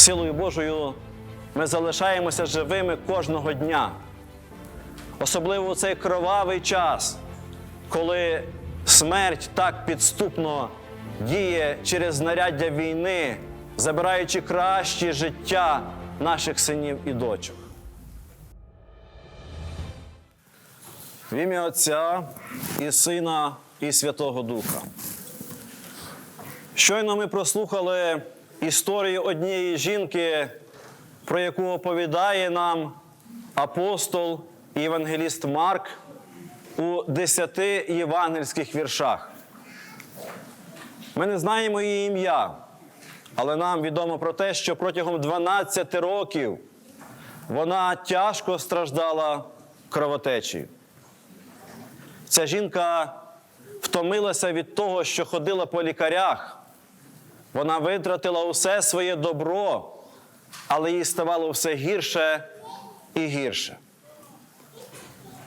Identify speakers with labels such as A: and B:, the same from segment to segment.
A: силою Божою ми залишаємося живими кожного дня. Особливо у цей кровавий час, коли смерть так підступно діє через знаряддя війни, забираючи кращі життя наших синів і дочок. В ім'я Отця і Сина, і Святого Духа. Щойно ми прослухали історію однієї жінки, про яку оповідає нам апостол і євангеліст Марк у десяти євангельських віршах. Ми не знаємо її ім'я, але нам відомо про те, що протягом 12 років вона тяжко страждала кровотечею. Ця жінка втомилася від того, що ходила по лікарях. Вона витратила усе своє добро, але їй ставало все гірше і гірше.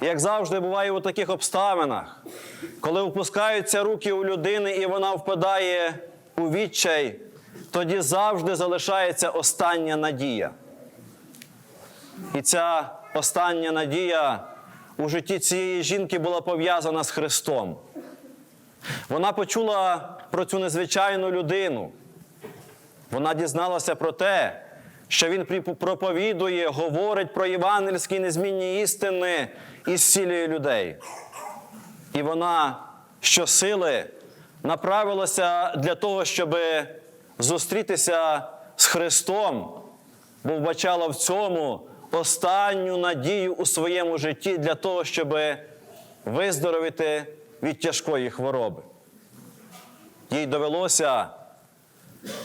A: Як завжди буває у таких обставинах, коли впускаються руки у людини і вона впадає у відчай, тоді завжди залишається остання надія. І ця остання надія у житті цієї жінки була пов'язана з Христом. Вона почула про цю незвичайну людину. Вона дізналася про те, що він проповідує, говорить про євангельські незмінні істини і зцілює людей. І вона щосили направилася для того, щоб зустрітися з Христом, бо вбачала в цьому останню надію у своєму житті для того, щоб виздоровити від тяжкої хвороби. Їй довелося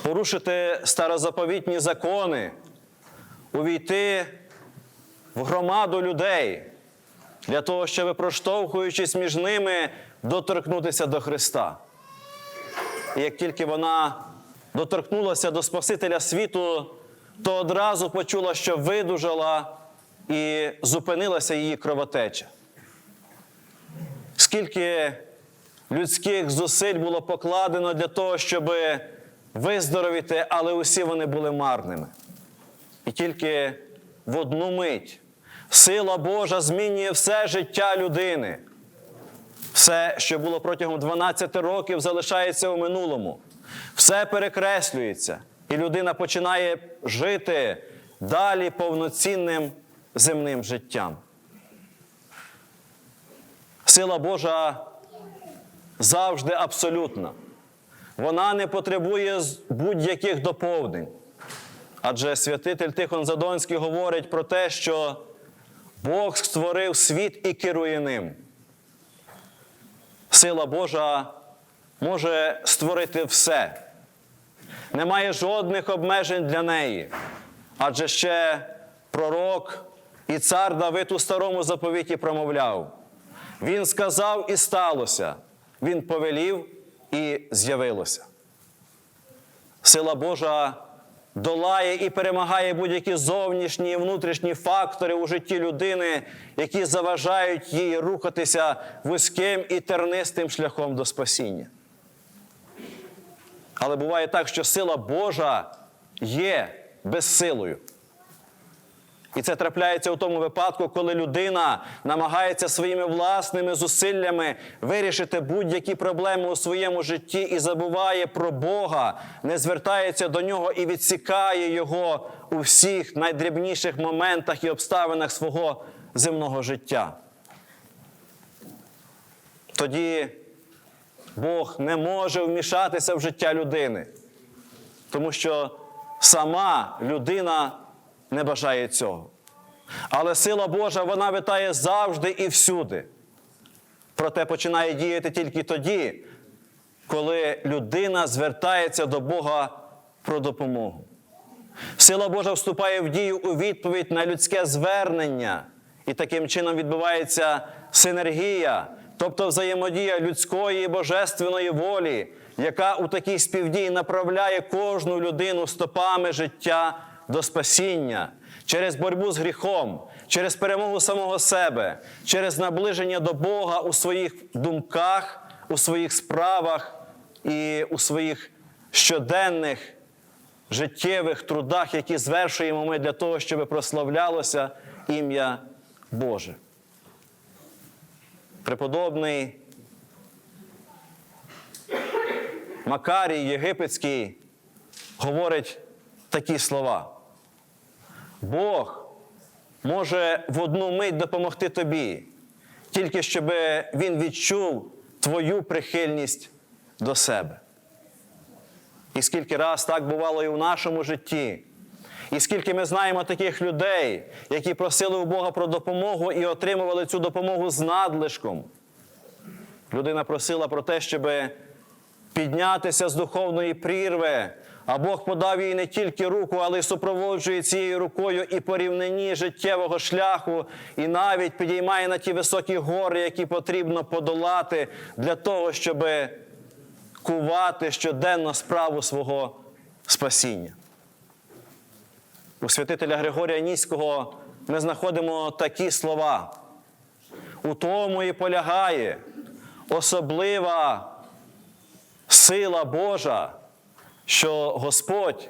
A: порушити старозаповітні закони, увійти в громаду людей для того, щоб, проштовхуючись між ними, доторкнутися до Христа. І як тільки вона доторкнулася до Спасителя світу, то одразу почула, що видужала і зупинилася її кровотеча. Скільки людських зусиль було покладено для того, щоб виздоровіти, але усі вони були марними. І тільки в одну мить сила Божа змінює все життя людини. Все, що було протягом 12 років, залишається у минулому. Все перекреслюється, і людина починає жити далі повноцінним земним життям. Сила Божа завжди абсолютна. Вона не потребує будь-яких доповнень. Адже святитель Тихон Задонський говорить про те, що Бог створив світ і керує ним. Сила Божа може створити все. Немає жодних обмежень для неї. Адже ще пророк і цар Давид у старому заповіті промовляв. Він сказав і сталося, він повелів і з'явилося. Сила Божа долає і перемагає будь-які зовнішні і внутрішні фактори у житті людини, які заважають їй рухатися вузьким і тернистим шляхом до спасіння. Але буває так, що сила Божа є безсилою. І це трапляється у тому випадку, коли людина намагається своїми власними зусиллями вирішити будь-які проблеми у своєму житті і забуває про Бога, не звертається до нього і відсікає його у всіх найдрібніших моментах і обставинах свого земного життя. Тоді Бог не може вмішатися в життя людини, тому що сама людина не бажає цього. Але сила Божа вона витає завжди і всюди. Проте починає діяти тільки тоді, коли людина звертається до Бога про допомогу. Сила Божа вступає в дію у відповідь на людське звернення, і таким чином відбувається синергія, тобто взаємодія людської і божественної волі, яка у такій співдії направляє кожну людину стопами життя до спасіння через боротьбу з гріхом, через перемогу самого себе, через наближення до Бога у своїх думках, у своїх справах і у своїх щоденних життєвих трудах, які звершуємо ми для того, щоб прославлялося ім'я Боже. Преподобний Макарій Єгипетський говорить такі слова. Бог може в одну мить допомогти тобі, тільки щоб він відчув твою прихильність до себе. І скільки раз так бувало і в нашому житті, і скільки ми знаємо таких людей, які просили у Бога про допомогу і отримували цю допомогу з надлишком. Людина просила про те, щоб піднятися з духовної прірви, а Бог подав їй не тільки руку, але й супроводжує цією рукою і по рівнині життєвого шляху, і навіть підіймає на ті високі гори, які потрібно подолати для того, щоб кувати щоденно справу свого спасіння. У святителя Григорія Ніського ми знаходимо такі слова. У тому і полягає особлива сила Божа, що Господь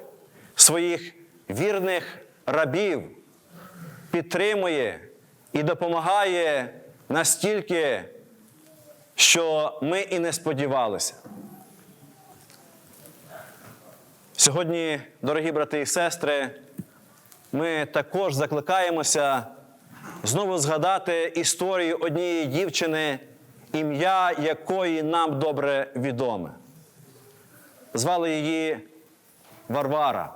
A: своїх вірних рабів підтримує і допомагає настільки, що ми і не сподівалися. Сьогодні, дорогі брати і сестри, ми також закликаємося знову згадати історію однієї дівчини, ім'я якої нам добре відоме. Звали її Варвара.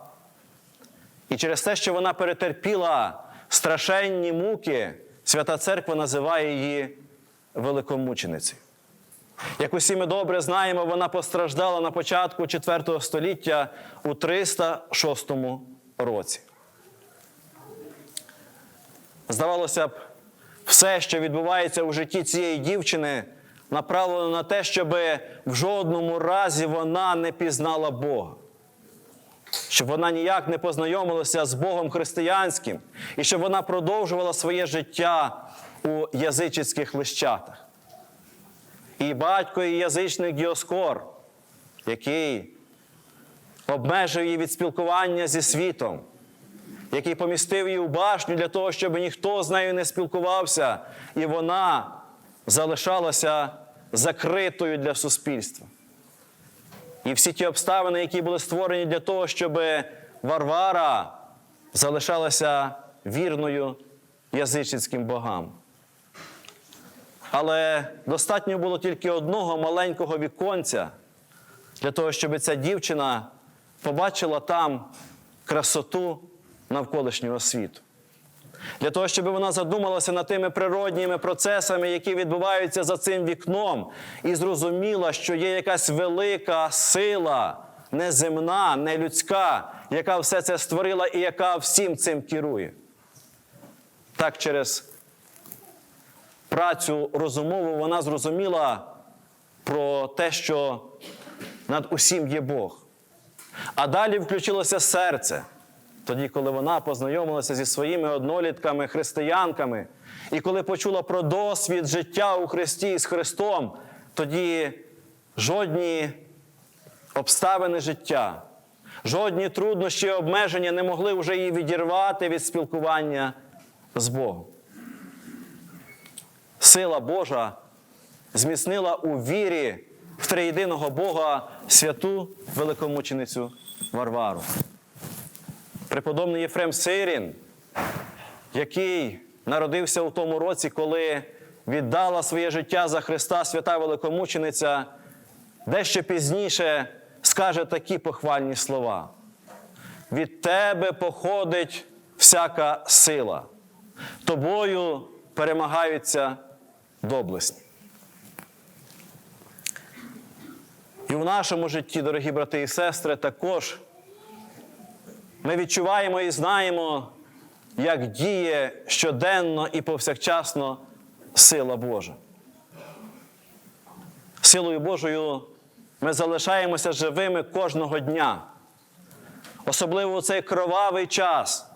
A: І через те, що вона перетерпіла страшенні муки, Свята Церква називає її великомученицею. Як усі ми добре знаємо, вона постраждала на початку IV століття у 306 році. Здавалося б, все, що відбувається у житті цієї дівчини, направлено на те, щоб в жодному разі вона не пізнала Бога. Щоб вона ніяк не познайомилася з Богом християнським, і щоб вона продовжувала своє життя у язичницьких лищатах. І батько, і язичник Діоскор, який обмежив її від спілкування зі світом, який помістив її у башню для того, щоб ніхто з нею не спілкувався, і вона залишалася закритою для суспільства. І всі ті обставини, які були створені для того, щоб Варвара залишалася вірною язичницьким богам. Але достатньо було тільки одного маленького віконця для того, щоб ця дівчина побачила там красоту навколишнього світу. Для того, щоб вона задумалася над тими природніми процесами, які відбуваються за цим вікном, і зрозуміла, що є якась велика сила, неземна, не людська, яка все це створила і яка всім цим керує. Так, через працю розумову вона зрозуміла про те, що над усім є Бог. А далі включилося серце. Тоді, коли вона познайомилася зі своїми однолітками, християнками, і коли почула про досвід життя у Христі з Христом, тоді жодні обставини життя, жодні труднощі і обмеження не могли вже її відірвати від спілкування з Богом. Сила Божа зміцнила у вірі в триєдиного Бога святу великомученицю Варвару. Преподобний Єфрем Сирін, який народився у тому році, коли віддала своє життя за Христа свята великомучениця, дещо пізніше скаже такі похвальні слова. Від тебе походить всяка сила, тобою перемагаються доблесні. І в нашому житті, дорогі брати і сестри, також ми відчуваємо і знаємо, як діє щоденно і повсякчасно сила Божа. Силою Божою ми залишаємося живими кожного дня. Особливо у цей кровавий час,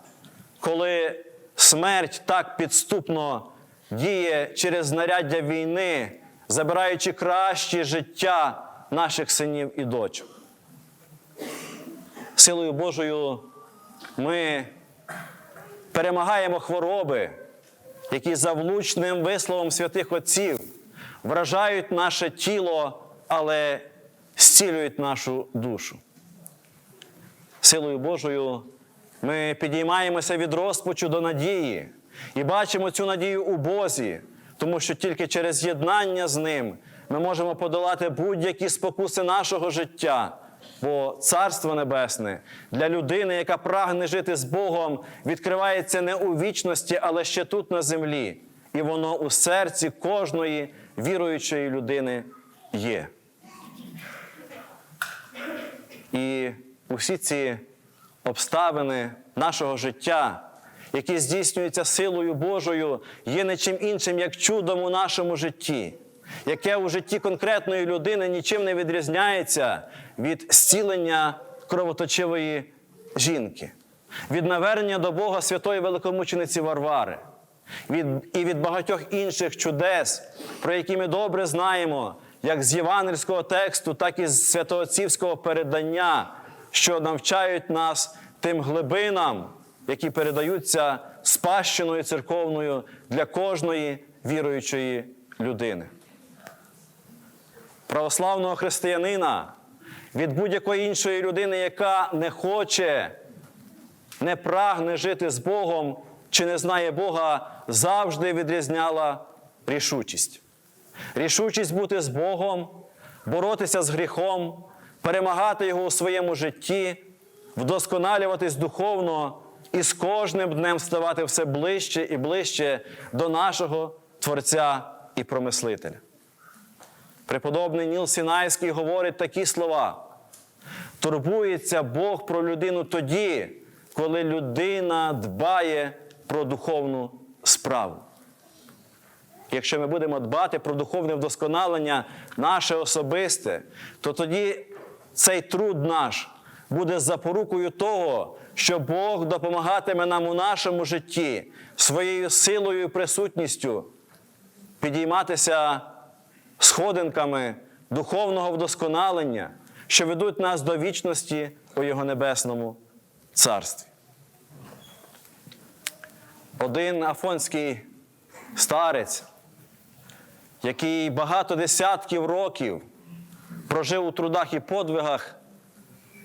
A: коли смерть так підступно діє через знаряддя війни, забираючи кращі життя наших синів і дочок. силою Божою ми перемагаємо хвороби, які за влучним висловом святих Отців вражають наше тіло, але зцілюють нашу душу. Силою Божою ми підіймаємося від розпачу до надії і бачимо цю надію у Бозі, тому що тільки через єднання з Ним ми можемо подолати будь-які спокуси нашого життя. Бо Царство Небесне для людини, яка прагне жити з Богом, відкривається не у вічності, але ще тут на землі. І воно у серці кожної віруючої людини є. І усі ці обставини нашого життя, які здійснюються силою Божою, є не чим іншим, як чудом у нашому житті, яке у житті конкретної людини нічим не відрізняється від зцілення кровоточивої жінки, від навернення до Бога святої великомучениці Варвари. Від, і від багатьох інших чудес, про які ми добре знаємо, як з євангельського тексту, так і з святоотцівського передання, що навчають нас тим глибинам, які передаються спадщиною церковною для кожної віруючої людини. Православного християнина від будь-якої іншої людини, яка не хоче, не прагне жити з Богом чи не знає Бога, завжди відрізняла рішучість. Рішучість бути з Богом, боротися з гріхом, перемагати його у своєму житті, вдосконалюватись духовно і з кожним днем ставати все ближче і ближче до нашого Творця і Промислителя. Преподобний Ніл Сінайський говорить такі слова. Турбується Бог про людину тоді, коли людина дбає про духовну справу. Якщо ми будемо дбати про духовне вдосконалення наше особисте, то тоді цей труд наш буде запорукою того, що Бог допомагатиме нам у нашому житті своєю силою і присутністю підійматися сходинками духовного вдосконалення, що ведуть нас до вічності у Його небесному царстві. Один афонський старець, який багато десятків років прожив у трудах і подвигах,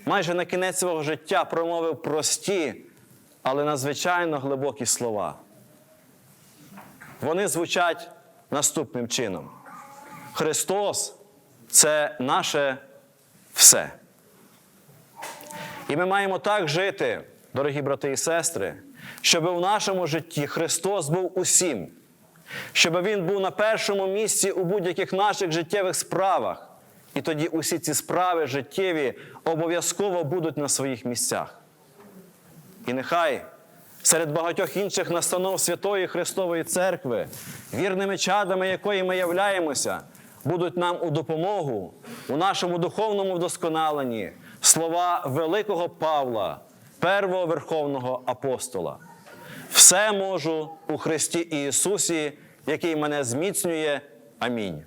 A: майже на кінець свого життя промовив прості, але надзвичайно глибокі слова. Вони звучать наступним чином. Христос це наше все. І ми маємо так жити, дорогі брати і сестри, щоб в нашому житті Христос був усім, щоб Він був на першому місці у будь-яких наших життєвих справах. І тоді усі ці справи життєві обов'язково будуть на своїх місцях. І нехай серед багатьох інших настанов Святої Христової Церкви, вірними чадами якої ми являємося, будуть нам у допомогу у нашому духовному вдосконаленні слова великого Павла, первого верховного апостола. Все можу у Христі Ісусі, який мене зміцнює. Амінь.